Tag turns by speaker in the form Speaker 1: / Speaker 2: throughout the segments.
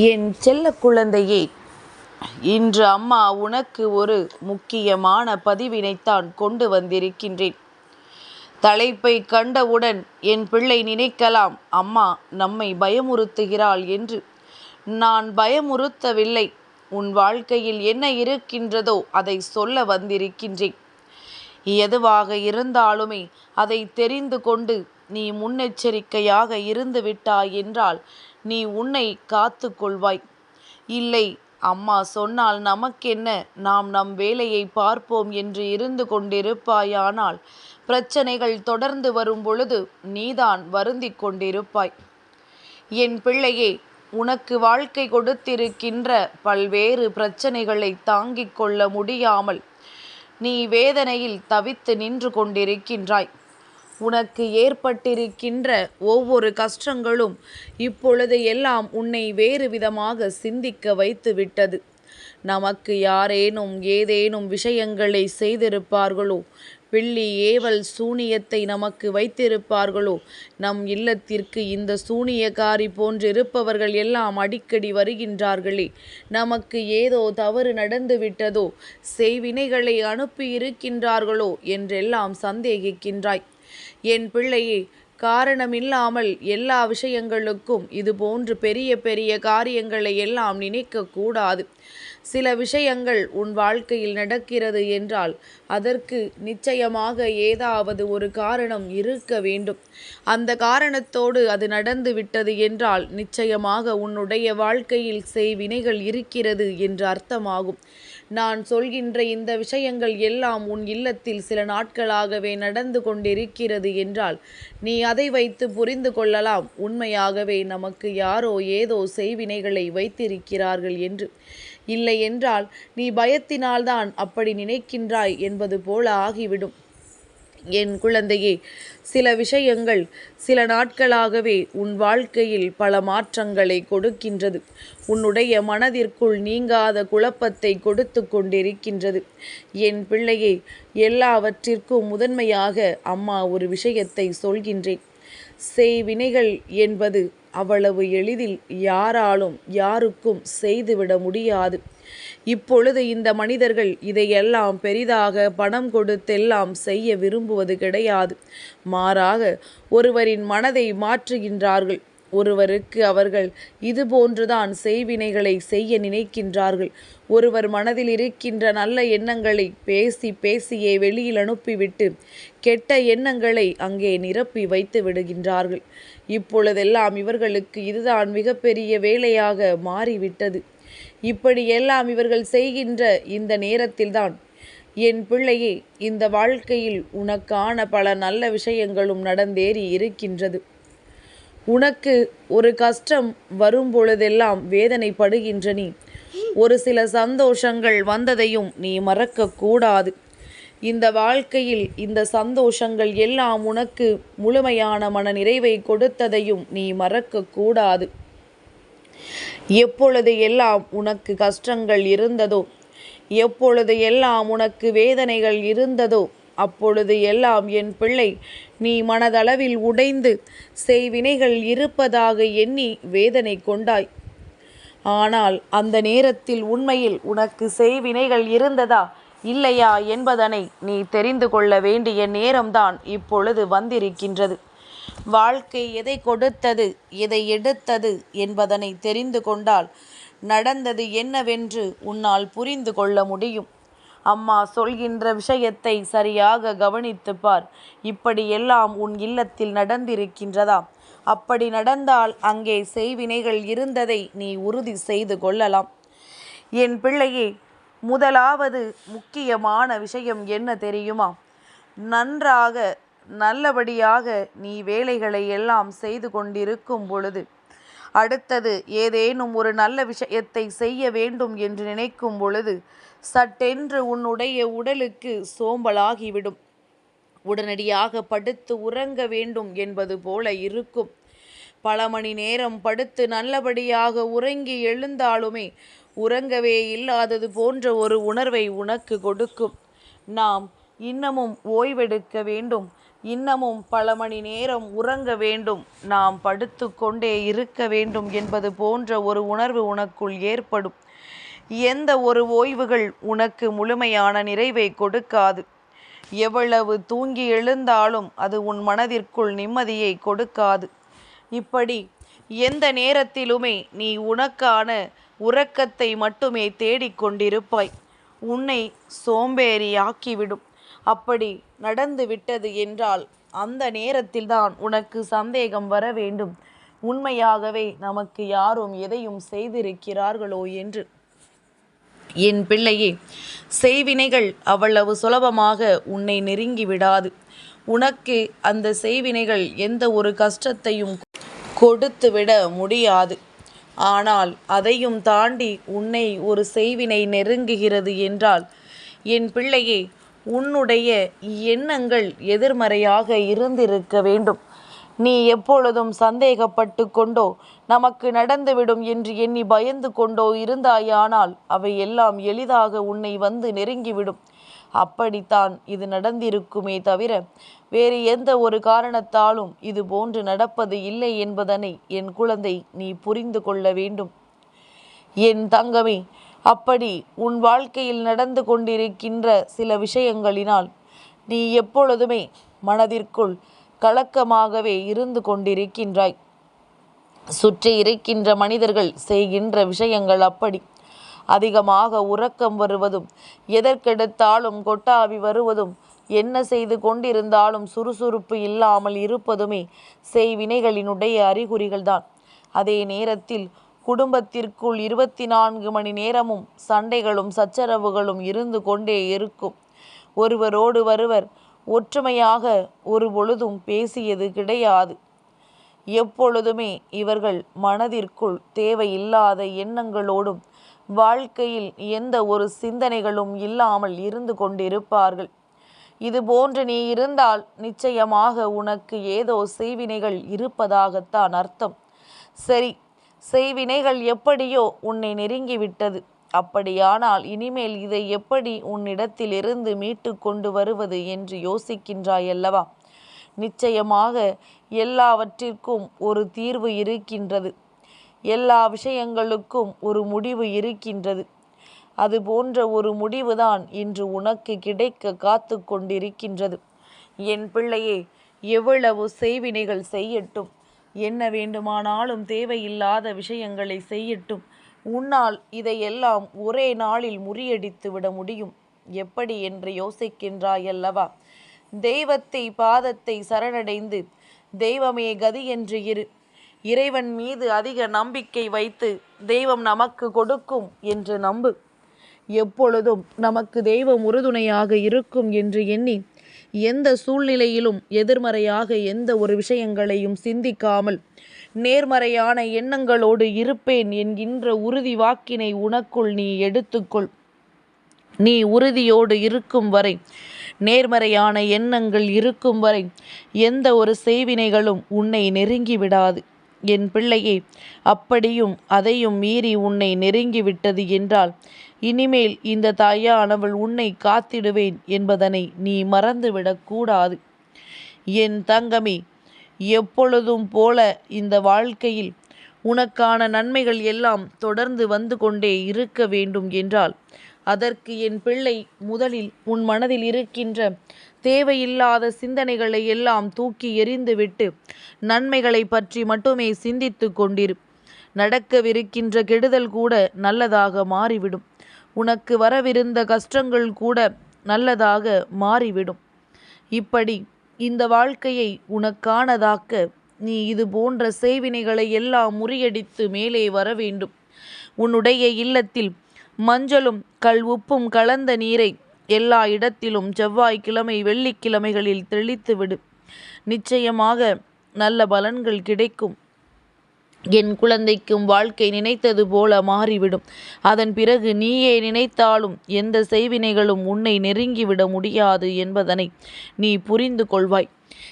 Speaker 1: என் செல்ல குழந்தையே இன்று அம்மா உனக்கு ஒரு முக்கியமான பதிவினைத்தான் கொண்டு வந்திருக்கின்றேன். தலைப்பை கண்டவுடன் என் பிள்ளை நினைக்கலாம் அம்மா நம்மை பயமுறுத்துகிறாள் என்று. நான் பயமுறுத்தவில்லை உன் வாழ்க்கையில் என்ன இருக்கின்றதோ அதை சொல்ல வந்திருக்கின்றேன். எதுவாக இருந்தாலுமே அதை தெரிந்து கொண்டு நீ முன்னெச்சரிக்கையாக இருந்து விட்டாய் என்றால் நீ உன்னை காத்து கொள்வாய் இல்லை அம்மா சொன்னால் நமக்கென்ன? நாம் நம் வேலையை பார்ப்போம் என்று இருந்து கொண்டிருப்பாயானால் பிரச்சனைகள் தொடர்ந்து வரும் பொழுது நீதான் வருந்தி கொண்டிருப்பாய். என் பிள்ளையே உனக்கு வாழ்க்கை கொடுத்திருக்கின்ற பல்வேறு பிரச்சனைகளை தாங்கிக் கொள்ள முடியாமல் நீ வேதனையில் தவித்து நின்று கொண்டிருக்கின்றாய். உனக்கு ஏற்பட்டிருக்கின்ற ஒவ்வொரு கஷ்டங்களும் இப்பொழுது எல்லாம் உன்னை வேறு விதமாக சிந்திக்க வைத்து விட்டது நமக்கு யாரேனும் ஏதேனும் விஷயங்களை செய்திருப்பார்களோ? பிள்ளி ஏவல் சூனியத்தை நமக்கு வைத்திருப்பார்களோ? நம் இல்லத்திற்கு இந்த சூனியக்காரி போன்றிருப்பவர்கள் எல்லாம் அடிக்கடி வருகின்றார்களே. நமக்கு ஏதோ தவறு நடந்து விட்டதோ செய்வினைகளை அனுப்பியிருக்கின்றார்களோ? என்றெல்லாம் சந்தேகிக்கின்றாய். என் பிள்ளையே காரணமில்லாமல் எல்லா விஷயங்களுக்கும் இது போன்று பெரிய பெரிய காரியங்களை எல்லாம் நினைக்கக்கூடாது சில விஷயங்கள் உன் வாழ்க்கையில் நடக்கிறது என்றால் அதற்கு நிச்சயமாக ஏதாவது ஒரு காரணம் இருக்க வேண்டும். அந்த காரணத்தோடு அது நடந்து விட்டது என்றால் நிச்சயமாக உன்னுடைய வாழ்க்கையில் செய்வினைகள் இருக்கிறது என்று அர்த்தமாகும். நான் சொல்கின்ற இந்த விஷயங்கள் எல்லாம் உன் இல்லத்தில் சில நாட்களாகவே நடந்து கொண்டிருக்கிறது என்றால் நீ அதை வைத்து புரிந்து கொள்ளலாம். உண்மையாகவே நமக்கு யாரோ ஏதோ செய்வினைகளை வைத்திருக்கிறார்கள் என்று. இல்லை என்றால் நீ பயத்தினால்தான் அப்படி நினைக்கின்றாய் என்பது போல ஆகிவிடும். என் குழந்தையே சில விஷயங்கள் சில நாட்களாகவே உன் வாழ்க்கையில் பல மாற்றங்களை கொடுக்கின்றது. உன்னுடைய மனதிற்குள் நீங்காத குழப்பத்தை கொடுத்து கொண்டிருக்கின்றது. என் பிள்ளையே எல்லாவற்றிற்கும் முதன்மையாக அம்மா ஒரு விஷயத்தை சொல்கின்றேன். செய்வினைகள் என்பது அவ்வளவு எளிதில் யாராலும் யாருக்கும் செய்துவிட முடியாது. இப்பொழுது இந்த மனிதர்கள் இதையெல்லாம் பெரிதாக பணம் கொடுத்தெல்லாம் செய்ய விரும்புவது கிடையாது. மாறாக ஒருவரின் மனதை மாற்றுகின்றார்கள். ஒருவருக்கு அவர்கள் இது போன்றுதான் செய்வினைகளை செய்ய நினைக்கின்றார்கள். ஒருவர் மனதில் இருக்கின்ற நல்ல எண்ணங்களை பேசி பேசியே வெளியில் அனுப்பிவிட்டு கெட்ட எண்ணங்களை அங்கே நிரப்பி வைத்து விடுகின்றார்கள். இப்பொழுதெல்லாம் இவர்களுக்கு இதுதான் மிகப்பெரிய வேலையாக மாறிவிட்டது. இப்படியெல்லாம் இவர்கள் செய்கின்ற இந்த நேரத்தில்தான் என் பிள்ளையே இந்த வாழ்க்கையில் உனக்கான பல நல்ல விஷயங்களும் நடந்தேறி இருக்கின்றது. உனக்கு ஒரு கஷ்டம் வரும் பொழுதெல்லாம் வேதனைப்படுகின்ற நீ. ஒரு சில சந்தோஷங்கள் வந்ததையும் நீ மறக்கக்கூடாது இந்த வாழ்க்கையில் இந்த சந்தோஷங்கள் எல்லாம் உனக்கு முழுமையான மன நிறைவை கொடுத்ததையும் நீ மறக்கக்கூடாது எப்பொழுது எல்லாம் உனக்கு கஷ்டங்கள் இருந்ததோ எப்பொழுது எல்லாம் உனக்கு வேதனைகள் இருந்ததோ அப்பொழுது எல்லாம் என் பிள்ளை நீ மனதளவில் உடைந்து செய்வினைகள் இருப்பதாக எண்ணி வேதனை கொண்டாய். ஆனால் அந்த நேரத்தில் உண்மையில் உனக்கு செய்வினைகள் இருந்ததா இல்லையா என்பதனை நீ தெரிந்து கொள்ள வேண்டிய நேரம்தான் இப்பொழுது வந்திருக்கின்றது. வாழ்க்கை எதை கொடுத்தது எதை எடுத்தது என்பதனை தெரிந்து கொண்டால் நடந்தது என்னவென்று உன்னால் புரிந்து கொள்ள முடியும். அம்மா சொல்கின்ற விஷயத்தை சரியாக கவனித்து பார் இப்படியெல்லாம் உன் இல்லத்தில் நடந்திருக்கின்றதா? அப்படி நடந்தால் அங்கே செய்வினைகள் இருந்ததை நீ உறுதி செய்து கொள்ளலாம். என் பிள்ளையே முதலாவது முக்கியமான விஷயம் என்ன தெரியுமா? நன்றாக நல்லபடியாக நீ வேலைகளை எல்லாம் செய்து கொண்டிருக்கும் பொழுது அடுத்தது ஏதேனும் ஒரு நல்ல விஷயத்தை செய்ய வேண்டும் என்று நினைக்கும் பொழுது சட்டென்று உன்னுடைய உடலுக்கு சோம்பலாகிவிடும். உடனடியாக படுத்து உறங்க வேண்டும் என்பது போல இருக்கும். பல மணி நேரம் படுத்து நல்லபடியாக உறங்கி எழுந்தாலுமே உறங்கவே இல்லாதது போன்ற ஒரு உணர்வை உனக்கு கொடுக்கும். நாம் இன்னமும் ஓய்வெடுக்க வேண்டும். இன்னமும் பல மணி நேரம் உறங்க வேண்டும். நாம் படுத்து கொண்டே இருக்க வேண்டும் என்பது போன்ற ஒரு உணர்வு உனக்குள் ஏற்படும். எந்த ஒரு ஓய்வுகள் உனக்கு முழுமையான நிறைவை கொடுக்காது. எவ்வளவு தூங்கி எழுந்தாலும் அது உன் மனதிற்குள் நிம்மதியை கொடுக்காது. இப்படி எந்த நேரத்திலுமே நீ உனக்கான உறக்கத்தை மட்டுமே தேடிக்கொண்டிருப்பாய் உன்னை சோம்பேறியாக்கிவிடும். அப்படி நடந்து விட்டது என்றால் அந்த நேரத்தில்தான் உனக்கு சந்தேகம் வர வேண்டும். உண்மையாகவே நமக்கு யாரும் எதையும் செய்திருக்கிறார்களோ என்று. என் பிள்ளையே செய்வினைகள் அவ்வளவு சுலபமாக உன்னை நெருங்கி விடாது. உனக்கு அந்த செய்வினைகள் எந்த ஒரு கஷ்டத்தையும் கொடுத்துவிட முடியாது. ஆனால் அதையும் தாண்டி உன்னை ஒரு செய்வினை நெருங்குகிறது என்றால் என் பிள்ளையே உன்னுடைய எண்ணங்கள் எதிர்மறையாக இருந்திருக்க வேண்டும். நீ எப்பொழுதும் சந்தேகப்பட்டு கொண்டோ? நமக்கு நடந்துவிடும் என்று எண்ணி பயந்து கொண்டோ இருந்தாயானால் அவை எல்லாம் எளிதாக உன்னை வந்து நெருங்கிவிடும். அப்படித்தான் இது நடந்திருக்குமே தவிர வேறு எந்த ஒரு காரணத்தாலும் இது போன்று நடப்பது இல்லை என்பதனை என் குழந்தை நீ புரிந்து கொள்ள வேண்டும். என் தங்கமே அப்படி உன் வாழ்க்கையில் நடந்து கொண்டிருக்கின்ற சில விஷயங்களினால் நீ எப்பொழுதுமே மனதிற்குள் கலக்கமாகவே இருந்து கொண்டிருக்கின்றாய். சுற்றி இருக்கின்ற மனிதர்கள் செய்கின்ற விஷயங்கள் அப்படி. அதிகமாக உறக்கம் வருவதும் எதற்கெடுத்தாலும் கொட்டாவி வருவதும் என்ன செய்து கொண்டிருந்தாலும் சுறுசுறுப்பு இல்லாமல் இருப்பதுமே செய்வினைகளினுடைய அறிகுறிகள்தான். அதே நேரத்தில் குடும்பத்திற்குள் இருபத்தி நான்கு மணி நேரமும் சண்டைகளும் சச்சரவுகளும் இருந்து கொண்டே இருக்கும். ஒருவரோடு ஒருவர் ஒற்றுமையாக ஒரு பொழுதும் பேசியது கிடையாது. எப்பொழுதுமே இவர்கள் மனதிற்குள் தேவையில்லாத எண்ணங்களோடும் வாழ்க்கையில் எந்த ஒரு சிந்தனைகளும் இல்லாமல் இருந்து கொண்டிருப்பார்கள். இது போன்று நீ இருந்தால் நிச்சயமாக உனக்கு ஏதோ செய்வினைகள் இருப்பதாகத்தான் அர்த்தம். சரி செய்வினைகள் எப்படியோ உன்னை நெருங்கிவிட்டது. அப்படியானால் இனிமேல் இதை எப்படி உன்னிடத்திலிருந்து மீட்டு கொண்டு வருவது என்று யோசிக்கின்றாயல்லவா? நிச்சயமாக எல்லாவற்றிற்கும் ஒரு தீர்வு இருக்கின்றது. எல்லா விஷயங்களுக்கும் ஒரு முடிவு இருக்கின்றது. அது போன்ற ஒரு முடிவுதான் இன்று உனக்கு கிடைக்க காத்து கொண்டிருக்கின்றது. என் பிள்ளையே எவ்வளவு செய்வினைகள் செய்யட்டும். என்ன வேண்டுமானாலும் தேவையில்லாத விஷயங்களை செய்யட்டும். உன்னால் இதையெல்லாம் ஒரே நாளில் முறியடித்து விட முடியும். எப்படி என்று யோசிக்கின்றாயல்லவா? தெய்வத்தை பாதத்தை சரணடைந்து தெய்வமே கதி என்று இரு. இறைவன் மீது அதிக நம்பிக்கை வைத்து தெய்வம் நமக்கு கொடுக்கும் என்று நம்பு. எப்பொழுதும் நமக்கு தெய்வம் உறுதுணையாக இருக்கும் என்று எண்ணி எந்த சூழ்நிலையிலும் எதிர்மறையாக எந்த ஒரு விஷயங்களையும் சிந்திக்காமல் நேர்மறையான எண்ணங்களோடு இருப்பேன் என்கின்ற உறுதி வாக்கினை உனக்குள் நீ எடுத்துக்கொள். நீ உறுதியோடு இருக்கும் வரை நேர்மறையான எண்ணங்கள் இருக்கும் வரை எந்த ஒரு செய்வினைகளும் உன்னை நெருங்கி விடாது என் பிள்ளையே அப்படியும் அதையும் மீறி உன்னை நெருங்கிவிட்டது என்றால் இனிமேல் இந்த தாயானவள் உன்னை காத்திடுவேன் என்பதனை நீ மறந்துவிடக்கூடாது என் தங்கமே எப்பொழுதும் போல இந்த வாழ்க்கையில் உனக்கான நன்மைகள் எல்லாம் தொடர்ந்து வந்து கொண்டே இருக்க வேண்டும் என்றால் அதற்கு என் பிள்ளை முதலில் உன் மனதில் இருக்கின்ற தேவையில்லாத சிந்தனைகளை எல்லாம் தூக்கி எறிந்துவிட்டு நன்மைகளை பற்றி மட்டுமே சிந்தித்து கொண்டிரு. நடக்கவிருக்கின்ற கெடுதல் கூட நல்லதாக மாறிவிடும். உனக்கு வரவிருந்த கஷ்டங்கள் கூட நல்லதாக மாறிவிடும். இப்படி இந்த வாழ்க்கையை உனக்கானதாக்க நீ இது போன்ற செய்வினைகளை எல்லாம் முறியடித்து மேலே வர வேண்டும். உன்னுடைய இல்லத்தில் மஞ்சளும் கல் உப்பும் கலந்த நீரை எல்லா இடத்திலும் செவ்வாய்க்கிழமை வெள்ளிக்கிழமைகளில் தெளித்து விடு நிச்சயமாக நல்ல பலன்கள் கிடைக்கும். என் குழந்தைக்கும் வாழ்க்கை நினைத்தது போல மாறிவிடும். அதன் பிறகு நீயே நினைத்தாலும் எந்த செய்வினைகளும் உன்னை நெருங்கிவிட முடியாது என்பதனை நீ புரிந்து கொள்வாய்.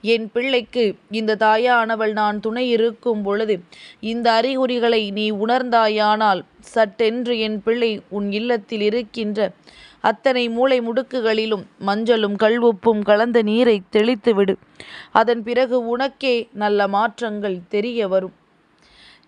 Speaker 1: என் பிள்ளைக்கு இந்த தாயானவள் நான் துணை இருக்கும் பொழுது இந்த அறிகுறிகளை நீ உணர்ந்தாயானால் சட்டென்று என் பிள்ளை உன் இல்லத்தில் இருக்கின்ற அத்தனை மூளை முடுக்குகளிலும் மஞ்சளும் கல்வுப்பும் கலந்த நீரை தெளித்துவிடு. அதன் பிறகு உனக்கே நல்ல மாற்றங்கள் தெரிய வரும்.